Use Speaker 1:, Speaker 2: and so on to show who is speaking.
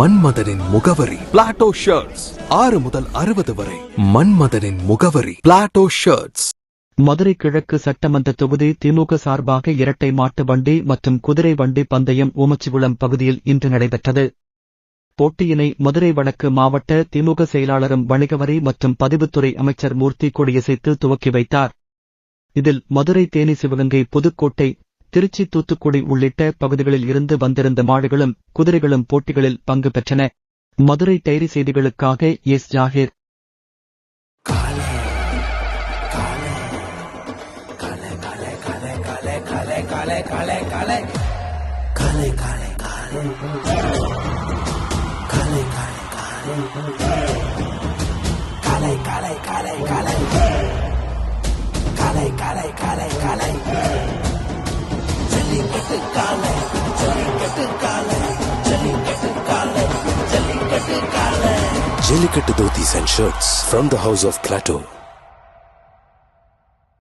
Speaker 1: மன்மதனின் முகவரி. Plato shirts ஆறு முதல் அறுபது வரை. மன்மதனின் முகவரி. பிளாட்டோ ஷர்ட்ஸ்
Speaker 2: மதுரை கிழக்கு சட்டமன்ற தொகுதி திமுக சார்பாக இரட்டை மாட்டு வண்டி மற்றும் குதிரை வண்டி பந்தயம் ஊமச்சிகுளம் பகுதியில் இன்று நடைபெற்றது. போட்டியினை மதுரை வடக்கு மாவட்ட திமுக செயலாளரும் வணிகவரி மற்றும் பதிவுத்துறை அமைச்சர் மூர்த்தி கொடியசைத்து துவக்கி வைத்தார். இதில் மதுரை தேனி சிவகங்கை புதுக்கோட்டை திருச்சி தூத்துக்குடி உள்ளிட்ட பகுதிகளில் இருந்து வந்திருந்த மாடுகளும் குதிரைகளும் போட்டிகளில் பங்கு பெற்றன மதுரை டைரி செய்திகளுக்காக S Zakir
Speaker 3: Jellicate Dhotis and shirts from the house of Plateau.